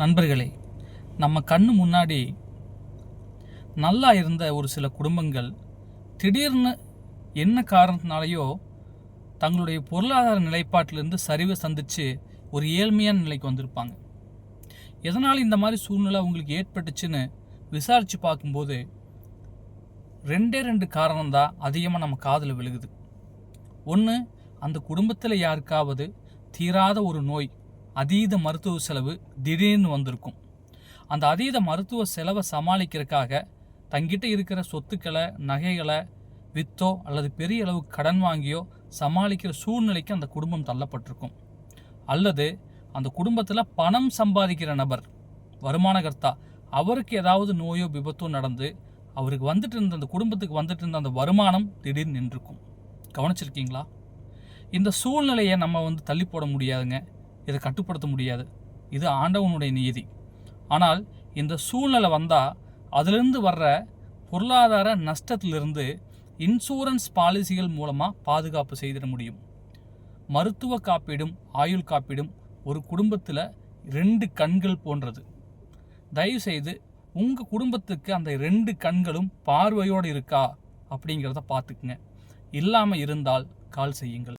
நண்பர்களே நம்ம கண்ணு முன்னாடி நல்லா இருந்த ஒரு சில குடும்பங்கள் திடீர்னு என்ன காரணத்தினாலேயோ தங்களுடைய பொருளாதார நிலைப்பாட்டிலிருந்து சரிவை சந்தித்து ஒரு ஏழ்மையான நிலைக்கு வந்திருப்பாங்க. எதனால் இந்த மாதிரி சூழ்நிலை உங்களுக்கு ஏற்பட்டுச்சுன்னு விசாரித்து பார்க்கும்போது ரெண்டே ரெண்டு காரணம் தான் அதிகமாக நம்ம காதில் விழுகுது. ஒன்று அந்த குடும்பத்தில் யாருக்காவது தீராத ஒரு நோய் அதீத மருத்துவ செலவு திடீர்னு வந்திருக்கும். அந்த அதீத மருத்துவ செலவை சமாளிக்கிறதுக்காக தங்கிட்ட இருக்கிற சொத்துக்களை நகைகளை வித்தோ அல்லது பெரிய அளவு கடன் வாங்கியோ சமாளிக்கிற சூழ்நிலைக்கு அந்த குடும்பம் தள்ளப்பட்டிருக்கும். அல்லது அந்த குடும்பத்தில் பணம் சம்பாதிக்கிற நபர் வருமானகர்த்தா அவருக்கு ஏதாவது நோயோ விபத்தோ நடந்து அவருக்கு வந்துட்டு இருந்த அந்த குடும்பத்துக்கு வந்துட்டு இருந்த அந்த வருமானம் திடீர்னு நின்றுக்கும். கவனிச்சிருக்கீங்களா? இந்த சூழ்நிலையை நம்ம வந்து தள்ளி போட முடியாதுங்க. இதை கட்டுப்படுத்த முடியாது. இது ஆண்டவனுடைய நியதி ஆனால் இந்த சூழ்நிலை வந்தால் அதிலிருந்து வர்ற பொருளாதார நஷ்டத்திலிருந்து இன்சூரன்ஸ் பாலிசிகள் மூலமாக பாதுகாப்பு செய்திட முடியும். மருத்துவ காப்பீடும் ஆயுள் காப்பீடும் ஒரு குடும்பத்தில் ரெண்டு கண்கள் போன்றது. தயவு செய்து உங்கள் குடும்பத்துக்கு அந்த ரெண்டு கண்களும் பார்வையோடு இருக்கா அப்படிங்கிறத பார்த்துக்குங்க. இல்லாமல் இருந்தால் கால் செய்யுங்கள்.